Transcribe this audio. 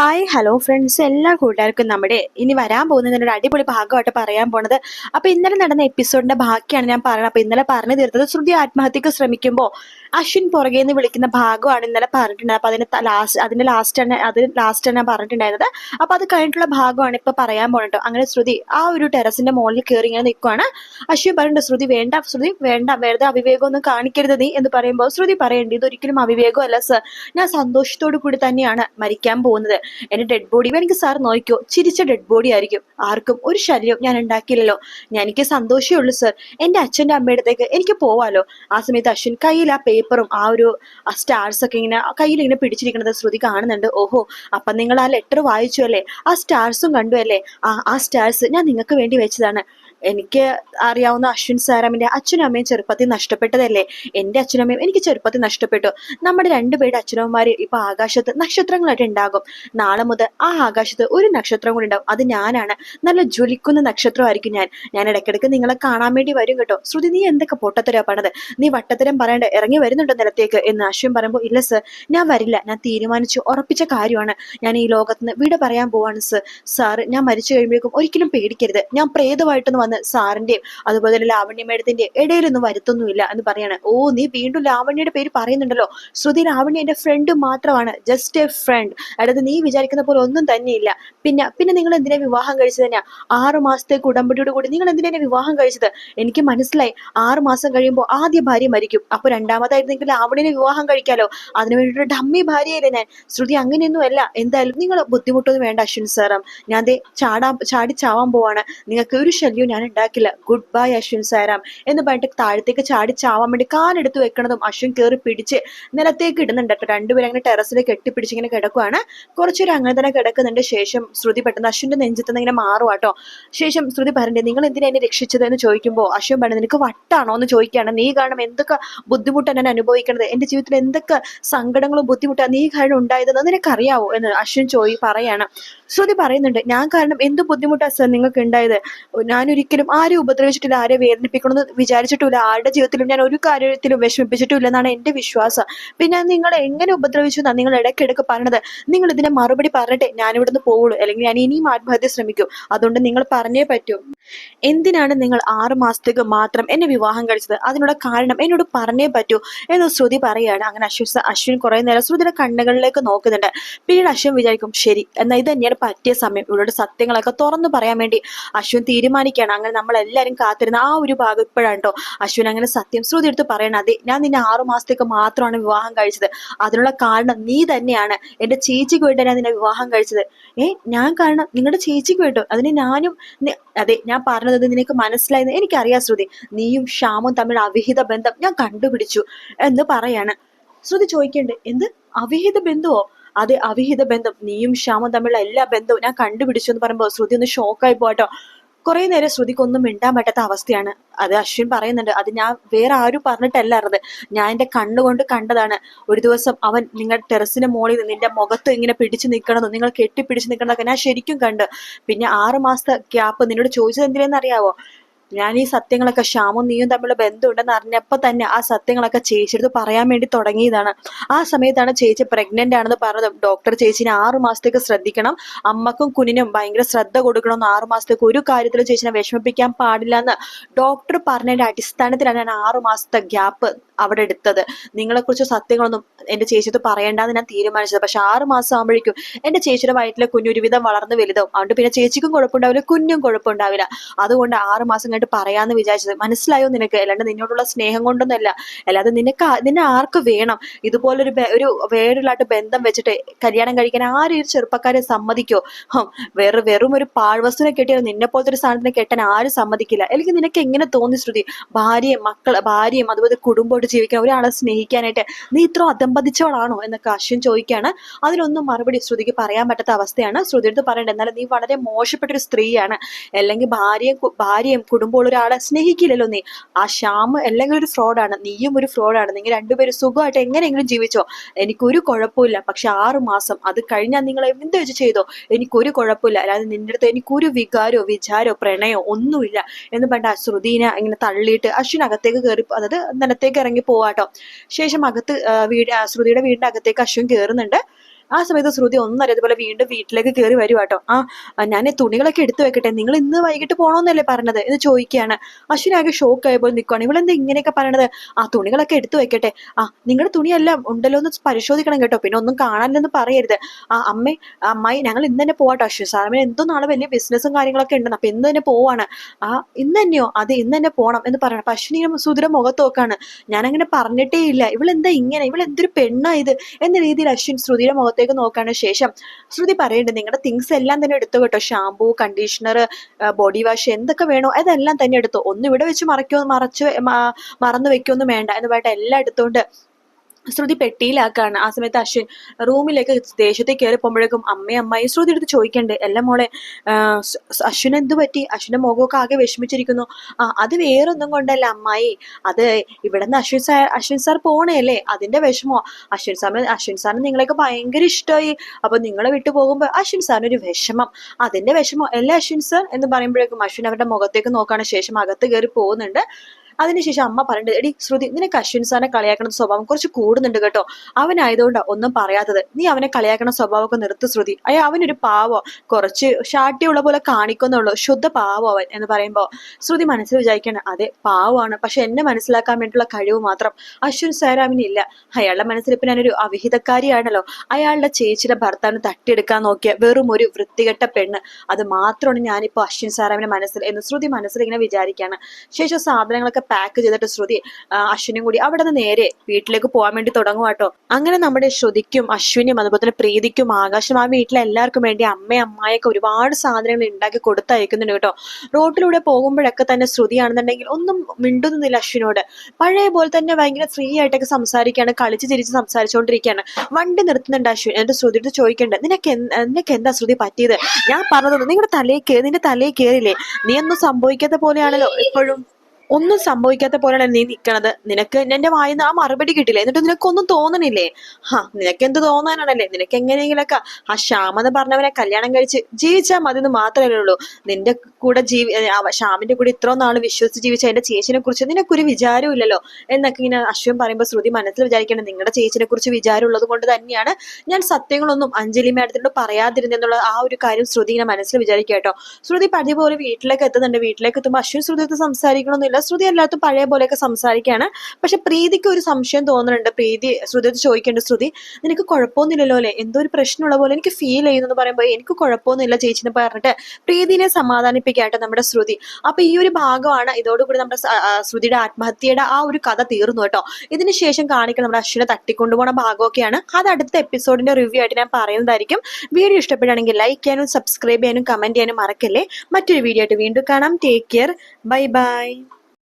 Hi hello friends എല്ലാ കൂട്ടുകാർക്കും നമ്മുടെ ഇനി വരാൻ പോകുന്നതിന്റെ ഒരു അടിപൊളി ഭാഗമായിട്ട് പറയാൻ പോണത്. അപ്പൊ ഇന്നലെ നടന്ന എപ്പിസോഡിന്റെ ബാക്കിയാണ് ഞാൻ പറയുന്നത് അപ്പൊ ഇന്നലെ പറഞ്ഞു തീർത്തത് ശ്രുതി ആത്മഹത്യക്ക് ശ്രമിക്കുമ്പോൾ അശ്വിൻ പുറകെ നിന്ന് വിളിക്കുന്ന ഭാഗമാണ് ഇന്നലെ പറഞ്ഞിട്ടുണ്ടായത് അപ്പൊ അതിന്റെ ലാസ്റ്റ് അതിന്റെ ലാസ്റ്റ് തന്നെ അത് ലാസ്റ്റ് തന്നെ പറഞ്ഞിട്ടുണ്ടായിരുന്നത്. അപ്പൊ അത് കഴിഞ്ഞിട്ടുള്ള ഭാഗമാണ് ഇപ്പൊ പറയാൻ പോണട്ടോ അങ്ങനെ ശ്രുതി ആ ഒരു ടെറസിന്റെ മുകളിൽ കയറി ഇങ്ങനെ നിൽക്കുവാണ് അശ്വിൻ പറയുന്നുണ്ട് ശ്രുതി വേണ്ട ശ്രുതി വേണ്ട വെറുതെ അവിവേകമൊന്നും കാണിക്കരുത് നീ എന്ന് പറയുമ്പോൾ ശ്രുതി പറയേണ്ടി ഇതൊരിക്കലും അവിവേകമല്ല സർ. ഞാൻ സന്തോഷത്തോടു കൂടി തന്നെയാണ് മരിക്കാൻ പോകുന്നത്. എന്റെ ഡെഡ് ബോഡി എനിക്ക് സാർ നോക്കിയോ ചിരിച്ച ഡെഡ് ബോഡി ആയിരിക്കും. ആർക്കും ഒരു ശരീരം ഞാൻ ഉണ്ടാക്കിയില്ലല്ലോ. ഞാൻ എനിക്ക് സന്തോഷമേ ഉള്ളൂ സർ എന്റെ അച്ഛന്റെ അമ്മയുടെ അടുത്തേക്ക് എനിക്ക് പോവാലോ. ആ സമയത്ത് അശ്വിൻ കയ്യിൽ ആ പേപ്പറും ആ ഒരു സ്റ്റാർസ് ഒക്കെ ഇങ്ങനെ കയ്യിൽ ഇങ്ങനെ പിടിച്ചിരിക്കുന്നത് ശ്രുതി കാണുന്നുണ്ട്. ഓഹോ അപ്പൊ നിങ്ങൾ ആ ലെറ്റർ വായിച്ചു അല്ലേ? ആ സ്റ്റാർസും കണ്ടു അല്ലേ? ആ ആ സ്റ്റാർസ് ഞാൻ നിങ്ങൾക്ക് വേണ്ടി വെച്ചതാണ്. എനിക്ക് അറിയാവുന്ന അശ്വിൻ സാറാമിന്റെ അച്ഛനും അമ്മയും ചെറുപ്പത്തിൽ നഷ്ടപ്പെട്ടതല്ലേ? എന്റെ അച്ഛനും അമ്മയും എനിക്ക് ചെറുപ്പത്തിൽ നഷ്ടപ്പെട്ടു. നമ്മുടെ രണ്ടുപേരുടെ അച്ഛനമ്മമാര് ഇപ്പൊ ആകാശത്ത് നക്ഷത്രങ്ങളായിട്ട് ഉണ്ടാകും. നാളെ മുതൽ ആ ആകാശത്ത് ഒരു നക്ഷത്രം കൂടി ഉണ്ടാകും. അത് ഞാനാണ്. നല്ല ജ്വലിക്കുന്ന നക്ഷത്രമായിരിക്കും ഞാൻ. ഞാൻ ഇടയ്ക്കിടയ്ക്ക് നിങ്ങളെ കാണാൻ വേണ്ടി വരും കേട്ടോ. ശ്രുതി നീ എന്തൊക്കെ പൊട്ടത്തരാ പണത്? നീ വട്ടത്തരം പറയണ്ട ഇറങ്ങി വരുന്നുണ്ടോ നിലത്തേക്ക്? എന്ന് അശ്വിൻ പറയുമ്പോൾ ഇല്ല സർ ഞാൻ വരില്ല. ഞാൻ തീരുമാനിച്ചു ഉറപ്പിച്ച കാര്യമാണ്. ഞാൻ ഈ ലോകത്ത് നിന്ന് വിട പറയാൻ പോവാണ് സർ. സാറ് ഞാൻ മരിച്ചു കഴിയുമ്പോഴേക്കും ഒരിക്കലും പേടിക്കരുത്. ഞാൻ പ്രേതമായിട്ടൊന്ന് വന്ന് സാറിന്റെയും അതുപോലെ തന്നെ ലാവണ്യ മേഡത്തിന്റെയും ഇടയിലൊന്നും വരുത്തൊന്നുമില്ല എന്ന് പറയാണ്. ഓ നീ വീണ്ടും ലാവണ്യയുടെ പേര് പറയുന്നുണ്ടല്ലോ. ശ്രുതി ലാവണ്യ എന്റെ ഫ്രണ്ട് മാത്രമാണ്. ജസ്റ്റ് എ ഫ്രണ്ട് അതായത് നീ വിചാരിക്കുന്ന പോലെ ഒന്നും തന്നെയില്ല. പിന്നെ പിന്നെ നിങ്ങൾ എന്തിനാ വിവാഹം കഴിച്ചത് തന്നെയാ ആറ് മാസത്തേക്ക് ഉടമ്പടിയോട് കൂടി നിങ്ങൾ എന്തിനാ വിവാഹം കഴിച്ചത്? എനിക്ക് മനസ്സിലായി. ആറ് മാസം കഴിയുമ്പോൾ ആദ്യ ഭാര്യ മരിക്കും. അപ്പൊ രണ്ടാമതായിരുന്നെങ്കിൽ ലാവണ്യനെ വിവാഹം കഴിക്കാലോ? അതിനു വേണ്ടിയിട്ട് ഡമ്മി ഭാര്യയല്ലേ ഞാൻ? ശ്രുതി അങ്ങനെയൊന്നും അല്ല. എന്തായാലും നിങ്ങൾ ബുദ്ധിമുട്ടൊന്നും വേണ്ട അശ്വിൻ സാറാം. ഞാൻ ദേ ചാടാൻ ചാടി ചാവാൻ പോവാണ്. നിങ്ങൾക്ക് ഒരു ശല്യവും ഞാൻ ഉണ്ടാക്കില്ല ഗുഡ് ബൈ അശ്വിൻ സാരാം എന്ന് പറഞ്ഞിട്ട് താഴത്തേക്ക് ചാടി ചാവാൻ വേണ്ടി കാലെടുത്ത് വെക്കണതും അശ്വിൻ കയറി പിടിച്ച് നിലത്തേക്ക് ഇടുന്നുണ്ട് കേട്ടോ. രണ്ടുപേരും അങ്ങനെ ടെറസിൽ കെട്ടിപ്പിടിച്ച് ഇങ്ങനെ കിടക്കുവാണ്. കുറച്ചൊരു അങ്ങനെ തന്നെ കിടക്കുന്നുണ്ട്. ശേഷം ശ്രുതി പെട്ടെന്ന് അശ്വിന്റെ നെഞ്ചത്ത് ഇങ്ങനെ മാറുവാട്ടോ ശേഷം ശ്രുതി പറഞ്ഞേ നിങ്ങൾ എന്തിനാ എന്നെ രക്ഷിച്ചത്? എന്ന് ചോദിക്കുമ്പോൾ അശ്വിൻ പറഞ്ഞു നിനക്ക് വട്ടാണോ? എന്ന് ചോദിക്കുകയാണ്. നീ കാരണം എന്തൊക്കെ ബുദ്ധിമുട്ടാണ് ഞാൻ അനുഭവിക്കുന്നത് എന്റെ ജീവിതത്തിൽ എന്തൊക്കെ സങ്കടങ്ങളും ബുദ്ധിമുട്ടാണ് നീ കാരണം ഉണ്ടായതെന്ന് നിനക്കറിയാവോ? എന്ന് അശ്വിൻ ചോയി പറയാണ്. ശ്രുതി പറയുന്നുണ്ട് ഞാൻ കാരണം എന്ത് ബുദ്ധിമുട്ടാണ് സർ നിങ്ങൾക്ക് ഉണ്ടായത് ഞാനൊരിക്കലും ആരും ഉപദ്രവിച്ചിട്ടില്ല ആരെ വേദനിപ്പിക്കണമെന്ന് വിചാരിച്ചിട്ടില്ല ആരുടെ ജീവിതത്തിലും ഞാൻ ഒരു കാര്യത്തിലും വിഷമിപ്പിച്ചിട്ടില്ല എന്നാണ് എന്റെ വിശ്വാസം. പിന്നെ നിങ്ങൾ എങ്ങനെ ഉപദ്രവിച്ചു എന്നാണ് നിങ്ങൾ ഇടയ്ക്കിടയ്ക്ക് പറഞ്ഞത് നിങ്ങൾ ഇതിനെ മറുപടി പറഞ്ഞിട്ട് ഞാൻ ഇവിടുന്ന് പോവുള്ളൂ അല്ലെങ്കിൽ ഞാൻ ഇനിയും ആത്മഹത്യ ശ്രമിക്കും. അതുകൊണ്ട് നിങ്ങൾ പറഞ്ഞേ പറ്റൂ. എന്തിനാണ് നിങ്ങൾ ആറു മാസത്തേക്ക് മാത്രം എന്നെ വിവാഹം കഴിച്ചത്? അതിനുള്ള കാരണം എന്നോട് പറഞ്ഞേ പറ്റൂ. എന്ന് ശ്രുതി പറയുകയാണ്. അങ്ങനെ അശ്വിൻ അശ്വിൻ കുറെ നേരം ശ്രുതിയുടെ കണ്ണുകളിലേക്ക് നോക്കുന്നുണ്ട്. പിന്നീട് അശ്വിൻ വിചാരിക്കും ശരി എന്നാൽ ഇത് തന്നെയാണ് പറ്റിയ സമയം. ഇവരുടെ സത്യങ്ങളൊക്കെ തുറന്നു പറയാൻ വേണ്ടി അശ്വിൻ തീരുമാനിക്കുകയാണ്. അങ്ങനെ നമ്മളെല്ലാവരും കാത്തിരുന്ന ആ ഒരു ഭാഗം ഇപ്പോഴാണ് കേട്ടോ അശ്വിൻ അങ്ങനെ സത്യം ശ്രുതി എടുത്ത് പറയണം അതെ ഞാൻ നിന്നെ ആറു മാസത്തേക്ക് മാത്രമാണ് വിവാഹം കഴിച്ചത്. അതിനുള്ള കാരണം നീ തന്നെയാണ്. എന്റെ ചേച്ചിക്ക് വേണ്ടി ഞാൻ നിന്നെ വിവാഹം കഴിച്ചത്. ഏ ഞാൻ കാരണം നിങ്ങളുടെ ചേച്ചിക്ക് വേണ്ടോ. അതിന് ഞാനും അതെ ഞാൻ പറഞ്ഞത് നിനക്ക് മനസ്സിലായെന്ന് എനിക്കറിയാം ശ്രുതി. നീയും ശ്യാമും തമ്മിൽ അവിഹിത ബന്ധം ഞാൻ കണ്ടുപിടിച്ചു എന്ന് പറയാണ്. ശ്രുതി ചോദിക്കണ്ടേ എന്ത്? അവിഹിത ബന്ധുവോ? അതെ അവിഹിത ബന്ധം. നീയും ശ്യാമും തമ്മിലുള്ള എല്ലാ ബന്ധവും ഞാൻ കണ്ടുപിടിച്ചു എന്ന് പറയുമ്പോൾ ശ്രുതി ഒന്ന് ഷോക്കായി പോട്ടോ കുറെ നേരം ശ്രുതിക്കൊന്നും മിണ്ടാൻ പറ്റാത്ത അവസ്ഥയാണ്. അത് അശ്വിൻ പറയുന്നുണ്ട്. അത് ഞാൻ വേറെ ആരും പറഞ്ഞിട്ടല്ല അറിഞ്ഞത് ഞാൻ എന്റെ കണ്ണുകൊണ്ട് കണ്ടതാണ്. ഒരു ദിവസം അവൻ നിങ്ങൾ ടെറസിന് മുകളിൽ നിന്റെ മുഖത്ത് ഇങ്ങനെ പിടിച്ചു നിൽക്കണമെന്നും നിങ്ങൾ കെട്ടിപ്പിടിച്ച് നിൽക്കണമെന്നൊക്കെ ഞാൻ ശരിക്കും കണ്ട്. പിന്നെ ആറ് മാസത്തെ ഗ്യാപ്പ് നിന്നോട് ചോദിച്ചത് എന്തിനാണെന്ന് അറിയാവോ? ഞാൻ ഈ സത്യങ്ങളൊക്കെ ശ്യാമും നീയും തമ്മിലുള്ള ബന്ധമുണ്ടെന്ന് അറിഞ്ഞപ്പോൾ തന്നെ ആ സത്യങ്ങളൊക്കെ ചേച്ചിയെടുത്ത് പറയാൻ വേണ്ടി തുടങ്ങിയതാണ്. ആ സമയത്താണ് ചേച്ചി പ്രഗ്നന്റ് ആണെന്ന് പറഞ്ഞത്. ഡോക്ടർ ചേച്ചിനെ ആറു മാസത്തേക്ക് ശ്രദ്ധിക്കണം. അമ്മക്കും കുഞ്ഞിനും ഭയങ്കര ശ്രദ്ധ കൊടുക്കണമെന്ന് ആറു മാസത്തേക്ക് ഒരു കാര്യത്തിലും ചേച്ചിനെ വിഷമിപ്പിക്കാൻ പാടില്ല എന്ന് ഡോക്ടർ പറഞ്ഞതിന്റെ അടിസ്ഥാനത്തിലാണ് ഞാൻ ആറു മാസത്തെ ഗ്യാപ്പ് അവിടെ എടുത്തത്. നിങ്ങളെക്കുറിച്ച് സത്യങ്ങളൊന്നും എന്റെ ചേച്ചിയത് പറയേണ്ടെന്ന് ഞാൻ തീരുമാനിച്ചത്. പക്ഷെ ആറു മാസം ആകുമ്പോഴേക്കും എന്റെ ചേച്ചിയുടെ വയറ്റിലെ കുഞ്ഞ് ഒരുവിധം വളർന്ന് വലുതാവും. അതുകൊണ്ട് പിന്നെ ചേച്ചിക്കും കുഴപ്പമുണ്ടാവില്ല കുഞ്ഞും കുഴപ്പമുണ്ടാവില്ല. അതുകൊണ്ട് ആറ് മാസം കഴിഞ്ഞിട്ട് പറയാന്ന് വിചാരിച്ചത്. മനസ്സിലായോ നിനക്ക്? അല്ലാണ്ട് നിന്നോടുള്ള സ്നേഹം കൊണ്ടൊന്നല്ല അല്ലാതെ നിനക്ക് നിന്നെ ആർക്ക് വേണം? ഇതുപോലൊരു ഒരു വേറൊരാളായിട്ട് ബന്ധം വെച്ചിട്ട് കല്യാണം കഴിക്കാൻ ആരും ഒരു ചെറുപ്പക്കാരെ സമ്മതിക്കോ? വേറെ വെറും ഒരു പാഴ്വസ്തുവിനെ കെട്ടിയാൽ നിന്നെ പോലത്തെ ഒരു സാധനത്തിനെ കെട്ടാൻ ആരും സമ്മതിക്കില്ല. അല്ലെങ്കിൽ നിനക്ക് എങ്ങനെ തോന്നി ശ്രുതി? ഭാര്യയും മക്കൾ ഭാര്യയും അതുപോലെ കുടുംബമായിട്ട് ജീവിക്കാൻ ഒരാളെ സ്നേഹിക്കാനായിട്ട് നീ ഇത്ര അതമ്പതിച്ചവളാണോ എന്നൊക്കെ അശ്വിൻ ചോദിക്കുകയാണ് അതിനൊന്നും മറുപടി ശ്രുതിക്ക് പറയാൻ പറ്റാത്ത അവസ്ഥയാണ്. ശ്രുതി എടുത്ത് പറയണ്ടത് എന്നാലും നീ വളരെ മോശപ്പെട്ട ഒരു സ്ത്രീയാണ്. അല്ലെങ്കിൽ ഭാര്യയും ഭാര്യയും ഭാര്യയും കുടുംബമുള്ള ഒരാളെ സ്നേഹിക്കില്ലല്ലോ നീ. ആ ശ്യാം അല്ലെങ്കിൽ ഒരു ഫ്രോഡാണ്. നീയും ഒരു ഫ്രോഡാണ്. നിങ്ങൾ രണ്ടുപേരും സുഖമായിട്ട് എങ്ങനെയെങ്കിലും ജീവിച്ചോ. എനിക്കൊരു കുഴപ്പമില്ല. പക്ഷെ ആറു മാസം അത് കഴിഞ്ഞാൽ നിങ്ങൾ എന്ത് വെച്ച് ചെയ്തോ? എനിക്കൊരു കുഴപ്പമില്ല. അല്ലാതെ നിന്റെ അടുത്ത് എനിക്കൊരു വികാരോ വിചാരോ പ്രണയോ ഒന്നുമില്ല എന്ന് പറഞ്ഞ ശ്രുതിനെ ഇങ്ങനെ തള്ളിയിട്ട് അശ്വിൻ അകത്തേക്ക് കയറി അതായത് നിലത്തേക്ക് ഇറങ്ങി പോവാട്ടോ. ശേഷം അകത്ത് വീട് ശ്രുതിയുടെ വീടിന്റെ അകത്തേക്ക് അശ്വിൻ കയറുന്നുണ്ട്. ആ സമയത്ത് ശ്രുതി ഒന്നും അറിയാതെ വീണ്ടും വീട്ടിലേക്ക് കയറി വരും കേട്ടോ ആ ഞാൻ തുണികളൊക്കെ എടുത്തു വെക്കട്ടെ. നിങ്ങൾ ഇന്ന് വൈകിട്ട് പോകണമെന്നല്ലേ പറഞ്ഞത് എന്ന് ചോദിക്കുകയാണ്. അശ്വിൻ ആകെ ഷോക്ക് ആയപ്പോൾ നിൽക്കുകയാണ് ഇവളെന്താ ഇങ്ങനെയൊക്കെ പറയണത്? ആ തുണികളൊക്കെ എടുത്തു വെക്കട്ടെ. ആ നിങ്ങളുടെ തുണിയെല്ലാം ഉണ്ടല്ലോ എന്ന് പരിശോധിക്കണം കേട്ടോ. പിന്നെ ഒന്നും കാണാനില്ലെന്ന് പറയരുത്. ആ അമ്മേ അമ്മായി ഞങ്ങൾ ഇന്ന് തന്നെ പോവാട്ടോ. അശ്വിൻ സാറിന് എന്തോ നാളെ വലിയ ബിസിനസ്സും കാര്യങ്ങളൊക്കെ ഉണ്ടെന്ന്. അപ്പൊ ഇന്ന് തന്നെ പോവാണ്. ആ ഇന്ന് തന്നെയോ? അതെ ഇന്ന് തന്നെ പോണം എന്ന് പറയണം. അപ്പൊ അശ്വിനി സുധുര മുഖത്ത് നോക്കാണ്. ഞാൻ അങ്ങനെ പറഞ്ഞിട്ടേ ഇല്ല ഇവളെന്താ ഇങ്ങനെ? ഇവൾ എന്തൊരു പെണ്ണാ ഇത്? എന്ന രീതിയിൽ അശ്വിൻ ശ്രുതിയുടെ മുഖത്തേക്ക് നോക്കാണ് ശേഷം ശ്രുതി പറയുന്നുണ്ട് നിങ്ങളുടെ തിങ്സ് എല്ലാം തന്നെ എടുത്തു കേട്ടോ. ഷാമ്പൂ കണ്ടീഷണർ ബോഡി വാഷ് എന്തൊക്കെ വേണോ അതെല്ലാം തന്നെ എടുത്തു. ഒന്നും ഇവിടെ വെച്ച് മറയ്ക്കോ മറച്ച് മറന്നു വെക്കൊന്നും വേണ്ട എന്ന് പറഞ്ഞിട്ട് എല്ലാം എടുത്തോണ്ട് ശ്രുതി പെട്ടിയിലാക്കാണ്. ആ സമയത്ത് അശ്വിൻ റൂമിലേക്ക് ദേഷ്യത്തേക്ക് കയറി പോകുമ്പോഴേക്കും അമ്മയും അമ്മായി ശ്രുതി എടുത്ത് ചോദിക്കണ്ടേ എല്ലാം മോളെ അശ്വിന് എന്ത് പറ്റി? അശ്വിന്റെ മുഖമൊക്കെ ആകെ വിഷമിച്ചിരിക്കുന്നു. ആ അത് വേറൊന്നും കൊണ്ടല്ല അമ്മായി. അത് ഇവിടെ നിന്ന് അശ്വിൻ സാർ അശ്വിൻ സാർ പോണേല്ലേ അതിന്റെ വിഷമോ? അശ്വിൻ സാറിന് അശ്വിൻ സാറിന് നിങ്ങളെയൊക്കെ ഭയങ്കര ഇഷ്ടമായി അപ്പൊ നിങ്ങളെ വിട്ടു പോകുമ്പോൾ അശ്വിൻ സാറിന് ഒരു വിഷമം. അതിന്റെ വിഷമോ അല്ലേ അശ്വിൻ സാർ? എന്ന് പറയുമ്പോഴേക്കും അശ്വിൻ അവരുടെ മുഖത്തേക്ക് നോക്കാണ്. ശേഷം അകത്ത് കയറി പോകുന്നുണ്ട്. അതിനുശേഷം അമ്മ പറയേണ്ടത് എടി ശ്രുതി നിനക്ക് അശ്വിൻ സാറിനെ കളിയാക്കുന്ന സ്വഭാവം കുറച്ച് കൂടുന്നുണ്ട് കേട്ടോ. അവനായതുകൊണ്ടാ ഒന്നും പറയാത്തത്. നീ അവനെ കളിയാക്കണ സ്വഭാവമൊക്കെ നിർത്തു ശ്രുതി. അയ്യ അവനൊരു പാവോ? കുറച്ച് ഷാട്ടിയുള്ള പോലെ കാണിക്കുന്നുള്ളൂ. ശുദ്ധ പാവോ അവൻ? എന്ന് പറയുമ്പോൾ ശ്രുതി മനസ്സിൽ വിചാരിക്കണം അതെ പാവമാണ്. പക്ഷെ എന്നെ മനസ്സിലാക്കാൻ വേണ്ടിയുള്ള കഴിവ് മാത്രം അശ്വിൻ സാറാമിനില്ല അയാളുടെ മനസ്സിൽ ഇപ്പൊ ഞാനൊരു അവിഹിതക്കാരിയാണല്ലോ. അയാളുടെ ചേച്ചിയുടെ ഭർത്താവിന് തട്ടിയെടുക്കാൻ നോക്കിയ വെറും ഒരു വൃത്തികെട്ട പെണ്ണ്. അത് മാത്രമാണ് ഞാനിപ്പോ അശ്വിൻ സാറാമിന്റെ മനസ്സിൽ എന്ന് ശ്രുതി മനസ്സിൽ ഇങ്ങനെ വിചാരിക്കുകയാണ് ശേഷം സാധനങ്ങളൊക്കെ പാക്ക് ചെയ്തിട്ട് ശ്രുതി അശ്വിനും കൂടി അവിടെ നിന്ന് നേരെ വീട്ടിലേക്ക് പോകാൻ വേണ്ടി തുടങ്ങും കേട്ടോ അങ്ങനെ നമ്മുടെ ശ്രുതിക്കും അശ്വിനും അതുപോലെ തന്നെ പ്രീതിക്കും ആകാശം ആ വീട്ടിലെ എല്ലാവർക്കും വേണ്ടി അമ്മയും അമ്മായൊക്കെ ഒരുപാട് സാധനങ്ങൾ ഉണ്ടാക്കി കൊടുത്തയക്കുന്നുണ്ട് കേട്ടോ. റോട്ടിലൂടെ പോകുമ്പോഴൊക്കെ തന്നെ ശ്രുതിയാണെന്നുണ്ടെങ്കിൽ ഒന്നും മിണ്ടുന്നില്ല അശ്വിനോട്. പഴയ പോലെ തന്നെ ഭയങ്കര ഫ്രീ ആയിട്ടൊക്കെ സംസാരിക്കുകയാണ് കളിച്ച് ചിരിച്ച് സംസാരിച്ചുകൊണ്ടിരിക്കുകയാണ്. വണ്ടി നിർത്തുന്നുണ്ട് അശ്വിൻ. എന്റെ ശ്രുതിയോട് ചോദിക്കേണ്ടത് നിനക്ക് നിനക്ക് എന്താ ശ്രുതി പറ്റിയത്? ഞാൻ പറഞ്ഞത് നിങ്ങളുടെ തലയിൽ കയറി നിന്റെ തലയിൽ കയറില്ലേ നീ ഒന്നും സംഭവിക്കാത്ത പോലെയാണല്ലോ എപ്പോഴും ഒന്നും സംഭവിക്കാത്ത പോലെയാണ് നീ നിൽക്കണത് നിനക്ക് എന്റെ വായന ആ മറുപടി കിട്ടില്ല? എന്നിട്ട് നിനക്കൊന്നും തോന്നണില്ലേ? ഹാ നിനക്ക് എന്ത് തോന്നാനാണല്ലേ? നിനക്ക് എങ്ങനെയെങ്കിലൊക്കെ ആ ശ്യാമെന്ന് പറഞ്ഞവനെ കല്യാണം കഴിച്ച് ജീവിച്ചാൽ മതി എന്ന് മാത്രമേ ഉള്ളൂ. നിന്റെ കൂടെ ജീവി ശ്യാമിന്റെ കൂടെ ഇത്രയും നാൾ വിശ്വസിച്ച് ജീവിച്ച എന്റെ ചേച്ചിനെ കുറിച്ച് നിനക്കൊരു വിചാരവും ഇല്ലല്ലോ. എന്നൊക്കെ ഇങ്ങനെ അശ്വൻ പറയുമ്പോൾ ശ്രുതി മനസ്സിൽ വിചാരിക്കണം നിങ്ങളുടെ ചേച്ചിനെ കുറിച്ച് വിചാരം ഉള്ളത് കൊണ്ട് തന്നെയാണ് ഞാൻ സത്യങ്ങളൊന്നും അഞ്ജലി മാഡത്തിനോട് പറയാതിരുന്നെന്നുള്ള ആ ഒരു കാര്യം ശ്രുതി ഇങ്ങനെ മനസ്സിൽ വിചാരിക്കുക കേട്ടോ. ശ്രുതി പതിപോലെ പോലെ വീട്ടിലേക്ക് എത്തുന്നുണ്ട്. വീട്ടിലേക്ക് എത്തുമ്പോൾ അശ്വിൻ ശ്രുതി സംസാരിക്കണമെന്നില്ല ശ്രുതി എല്ലാത്തും പഴയ പോലെയൊക്കെ സംസാരിക്കുകയാണ്. പക്ഷെ പ്രീതിക്ക് ഒരു സംശയം തോന്നുന്നുണ്ട്. പ്രീതി ശ്രുതി ചോദിക്കേണ്ട ശ്രുതി നിനക്ക് കുഴപ്പമൊന്നുമില്ലല്ലോ അല്ലേ? എന്തോ ഒരു പ്രശ്നമുള്ള പോലെ എനിക്ക് ഫീൽ ചെയ്യുന്നു എന്ന് പറയുമ്പോൾ എനിക്ക് കുഴപ്പമൊന്നുമില്ല ചേച്ചി എന്ന് പറഞ്ഞിട്ട് പ്രീതിനെ സമാധാനിപ്പിക്കാട്ടെ നമ്മുടെ ശ്രുതി. അപ്പൊ ഈ ഒരു ഭാഗമാണ് ഇതോടുകൂടി നമ്മുടെ ശ്രുതിയുടെ ആത്മഹത്യയുടെ ആ ഒരു കഥ തീർന്നു കേട്ടോ. ഇതിനുശേഷം കാണിക്കുന്ന നമ്മുടെ അശ്വിനെ തട്ടിക്കൊണ്ടുപോകുന്ന ഭാഗമൊക്കെയാണ്. അത് അടുത്ത എപ്പിസോഡിന്റെ റിവ്യൂ ആയിട്ട് ഞാൻ പറയുന്നതായിരിക്കും. വീഡിയോ ഇഷ്ടപ്പെടുകയാണെങ്കിൽ ലൈക്ക് ചെയ്യാനും സബ്സ്ക്രൈബ് ചെയ്യാനും കമന്റ് ചെയ്യാനും മറക്കല്ലേ? മറ്റൊരു വീഡിയോ ആയിട്ട് വീണ്ടും കാണാം. Take care bye bye